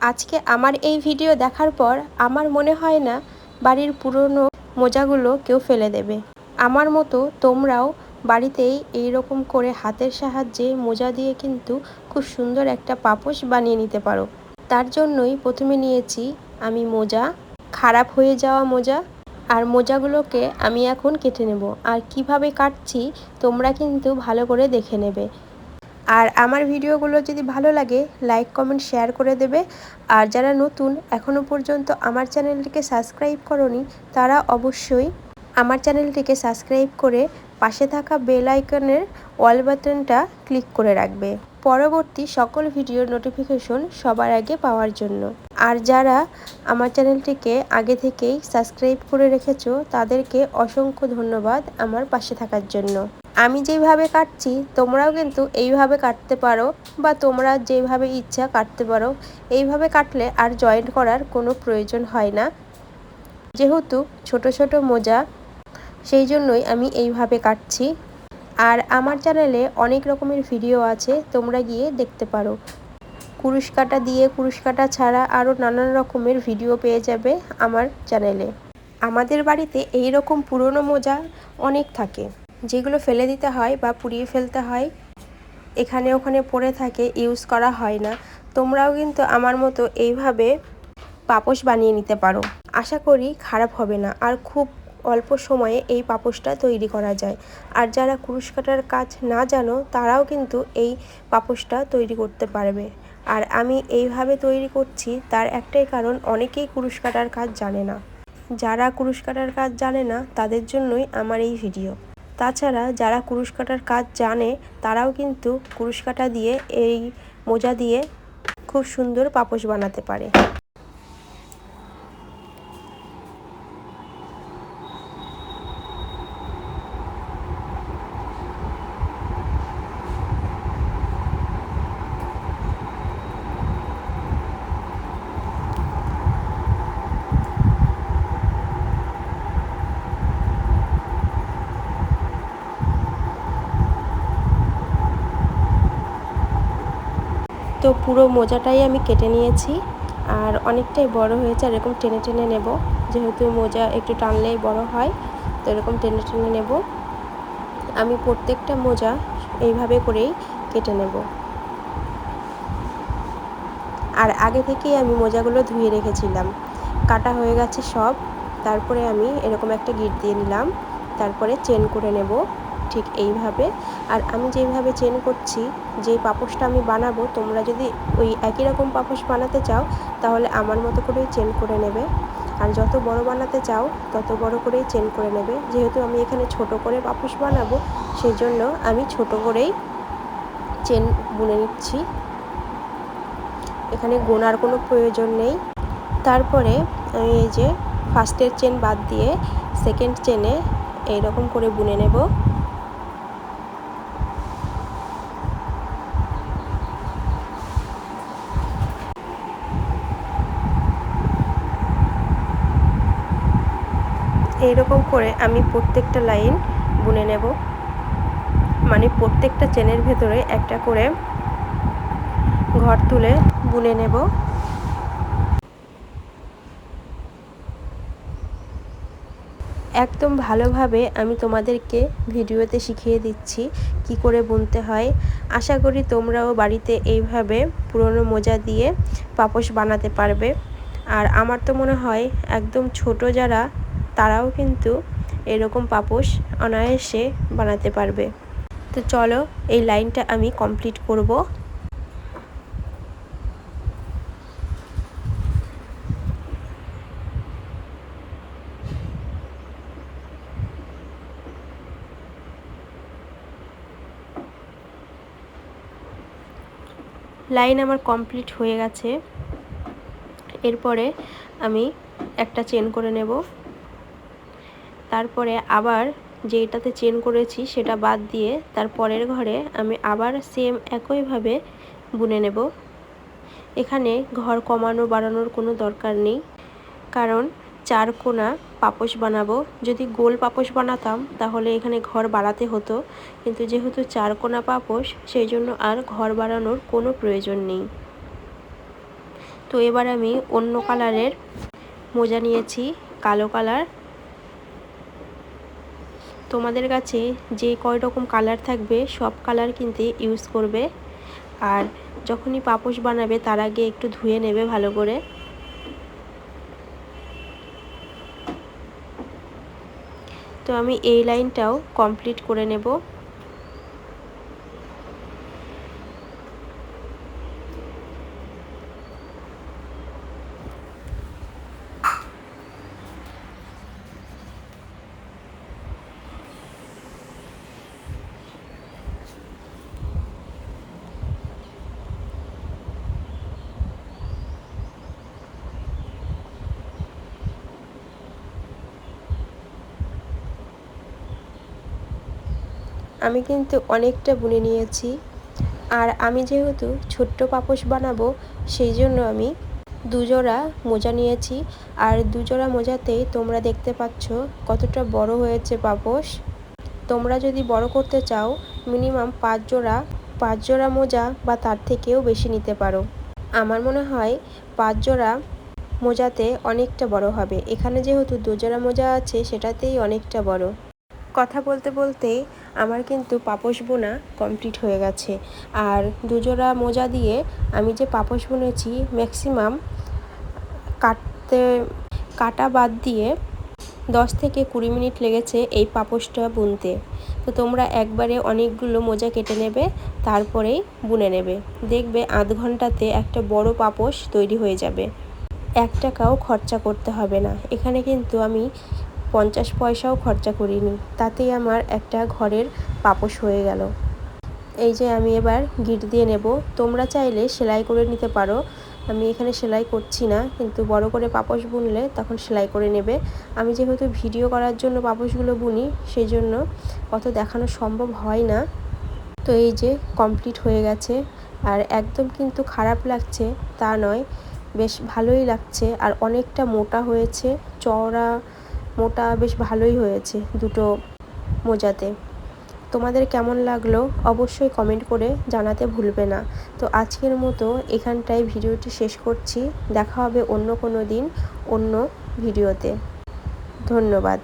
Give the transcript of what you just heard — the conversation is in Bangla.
আজকে আমার এই ভিডিও দেখার পর আমার মনে হয় না বাড়ির পুরনো মোজাগুলো কেউ ফেলে দেবে। আমার মতো তোমরাও বাড়িতেই এই রকম করে হাতের সাহায্যে মোজা দিয়ে কিন্তু খুব সুন্দর একটা পাপোশ বানিয়ে নিতে পারো। তার জন্যই প্রথমে নিয়েছি আমি মোজা, খারাপ হয়ে যাওয়া মোজা, আর মোজাগুলোকে আমি এখন কেটে নেব। আর কীভাবে কাটছি তোমরা কিন্তু ভালো করে দেখে নেবে। আর আমার ভিডিওগুলো যদি ভালো লাগে লাইক কমেন্ট শেয়ার করে দেবে। আর যারা নতুন এখনও পর্যন্ত আমার চ্যানেলটিকে সাবস্ক্রাইব করনি, তারা অবশ্যই আমার চ্যানেলটিকে সাবস্ক্রাইব করে পাশে থাকা বেল আইকনের অল বাটনটা ক্লিক করে রাখবে। পরবর্তী সকল ভিডিওর নোটিফিকেশন সবার আগে পাওয়ার জন্য। আর যারা আমার চ্যানেলটিকে আগে থেকেই সাবস্ক্রাইব করে রেখেছো, তাদেরকে অসংখ্য ধন্যবাদ আমার পাশে থাকার জন্য। আমি যেভাবে কাটছি, তোমরাও কিন্তু এইভাবে কাটতে পারো বা তোমরা যেভাবে ইচ্ছা কাটতে পারো, এইভাবে কাটলে আর জয়েন্ট করার কোনো প্রয়োজন হয় না। যেহেতু ছোট ছোট মোজা, সেই জন্যই আমি এইভাবে কাটছি। আর আমার চ্যানেলে অনেক রকমের ভিডিও আছে, তোমরা গিয়ে দেখতে পারো। কুরুশ কাটা দিয়ে কুরুশ কাটা ছাড়া আরও নানান রকমের ভিডিও পেয়ে যাবে আমার চ্যানেলে। আমাদের বাড়িতে এই রকম পুরনো মোজা অনেক থাকে। যেগুলো ফেলে দিতে হয় বা পুড়িয়ে ফেলতে হয়, এখানে ওখানে পড়ে থাকে ইউজ করা হয় না। তোমরাও কিন্তু আমার মতো এইভাবে পাপোশ বানিয়ে নিতে পারো। আশা করি খারাপ হবে না। আর খুব অল্প সময়ে এই পাপোশটা তৈরি করা যায়। আর যারা কুরুশ কাটার কাজ না জানো, তারাও কিন্তু এই পাপোশটা তৈরি করতে পারবে। আর আমি এইভাবে তৈরি করছি, তার একটাই কারণ, অনেকেই কুরুশ কাটার কাজ জানে না। যারা কুরুশ কাটার কাজ জানে না, তাদের জন্যই আমার এই ভিডিও তাছাড়া যারা কুরুশ কাটার কাজ জানে, তারাও কিন্তু কুরুশ কাটা দিয়ে এই মোজা দিয়ে খুব সুন্দর পাপোশ বানাতে পারে। তো পুরো মোজাটাই আমি কেটে নিয়েছি। আর অনেকটাই বড় হয়েছে এরকম টেনে টেনে নেব। যেহেতু মোজা একটু টানলেই বড় হয়, তো এরকম টেনে টেনে নেব। আমি প্রত্যেকটা মোজা এইভাবে করেই কেটে নেব। আর আগে থেকেই আমি মোজাগুলো ধুয়ে রেখেছিলাম। কাটা হয়ে গেছে সব। তারপরে আমি এরকম একটা গিট দিয়ে নিলাম। তারপরে চেন করে নেব। ঠিক এইভাবে। আর আমি যেইভাবে চেন করছি, যে পাপোশটা আমি বানাবো, তোমরা যদি ওই একই রকম পাপোশ বানাতে চাও, তাহলে আমার মতো করেই চেন করে নেবে। আর যত বড় বানাতে চাও, তত বড় করেই চেন করে নেবে। যেহেতু আমি এখানে ছোট করে পাপোশ বানাবো সেই জন্য আমি ছোট করেই চেন বুনে নিচ্ছি। এখানে গোনার কোনো প্রয়োজন নেই। তারপরে আমি এই যে ফার্স্টের চেন বাদ দিয়ে সেকেন্ড চেনে এইরকম করে বুনে নেব। এইরকম করে আমি প্রত্যেকটা লাইন বুনে নেব। মানে প্রত্যেকটা চেনের ভেতরে একটা করে ঘর তুলে বুনে নেব। একদম ভালোভাবে আমি তোমাদেরকে ভিডিওতে শিখিয়ে দিচ্ছি কি করে বুনতে হয়। আশা করি তোমরাও বাড়িতে এইভাবে পুরনো মোজা দিয়ে পাপোশ বানাতে পারবে। আর আমার তো মনে হয় একদম ছোট যারা তারাও কিন্তু এরকম পাপোশ অনায়াসে বানাতে পারবে। তো চলো, এই লাইনটা আমি কমপ্লিট করব। লাইন আমার কমপ্লিট হয়ে গেছে। এরপরে আমি একটা চেন করে নেব। তারপরে আবার যেটাতে চেন করেছি সেটা বাদ দিয়ে তার পরের ঘরে আমি আবার সেম একইভাবে বুনে নেব। এখানে ঘর কমানো বাড়ানোর কোনো দরকার নেই। কারণ চার কোনা পাপোশ বানাবো। যদি গোল পাপোশ বানাতাম তাহলে এখানে ঘর বাড়াতে হতো। কিন্তু যেহেতু চার কোনা পাপোশ সেই জন্য আর ঘর বাড়ানোর কোনো প্রয়োজন নেই। তো এবার আমি অন্য কালারের মোজা নিয়েছি, কালো কালার তোমাদের কাছে যে কয় রকম কালার থাকবে, সব কালার কিন্তু ইউজ করবে। আর যখনই পাপোশ বানাবে, তার আগে একটু ধুয়ে নেবে ভালো করে। তো আমি এই লাইনটাও কমপ্লিট করে নেব। আমি কিন্তু অনেকটা বুনে নিয়েছি। আর আমি যেহেতু ছোট্ট পাপোশ বানাবো, সেই জন্য আমি দুজোড়া মোজা নিয়েছি। আর দুজোড়া মোজাতেই তোমরা দেখতে পাচ্ছ কতটা বড় হয়েছে পাপোশ। তোমরা যদি বড় করতে চাও, মিনিমাম পাঁচ জোড়া পাঁচ জোড়া মোজা বা তার থেকেও বেশি নিতে পারো। আমার মনে হয় পাঁচ জোড়া মোজাতে অনেকটা বড় হবে। এখানে যেহেতু দুজোড়া মোজা আছে, সেটাতেই অনেকটা বড়। কথা বলতে বলতে আমার কিন্তু পাপোশ বোনা কমপ্লিট হয়ে গেছে। আর দুজোড়া মোজা দিয়ে আমি যে পাপোশ বুনেছি ম্যাক্সিমাম কাটতে, কাটা বাদ দিয়ে দশ থেকে কুড়ি মিনিট লেগেছে এই পাপোশটা বুনতে। তো তোমরা একবারে অনেকগুলো মোজা কেটে নেবে, তারপরেই বুনে নেবে। দেখবে আধ ঘন্টাতে একটা বড় পাপোশ তৈরি হয়ে যাবে। এক টাকাও খরচা করতে হবে না। এখানে কিন্তু আমি পঞ্চাশ পয়সাও খরচা করিনি। তাতেই আমার একটা ঘরের পাপোশ হয়ে গেল। এই যে আমি এবার গিট দিয়ে নেব। তোমরা চাইলে সেলাই করে নিতে পারো। আমি এখানে সেলাই করছি না, কিন্তু বড় করে পাপোশ বুনলে তখন সেলাই করে নেবে। আমি যেহেতু ভিডিও করার জন্য পাপোশগুলো বুনি সেই জন্য অত দেখানো সম্ভব হয় না। তো এই যে কমপ্লিট হয়ে গেছে। আর একদম কিন্তু খারাপ লাগছে তা নয়, বেশ ভালোই লাগছে। আর অনেকটা মোটা হয়েছে, চওড়া মোটা বেশ ভালোই হয়েছে দুটো মোজাতে। তোমাদের কেমন লাগল অবশ্যই কমেন্ট করে জানাতে ভুলবে না। তো আজকের মতো এখানটায় ভিডিওটি শেষ করছি। দেখা হবে অন্য কোনো দিন অন্য ভিডিওতে। ধন্যবাদ।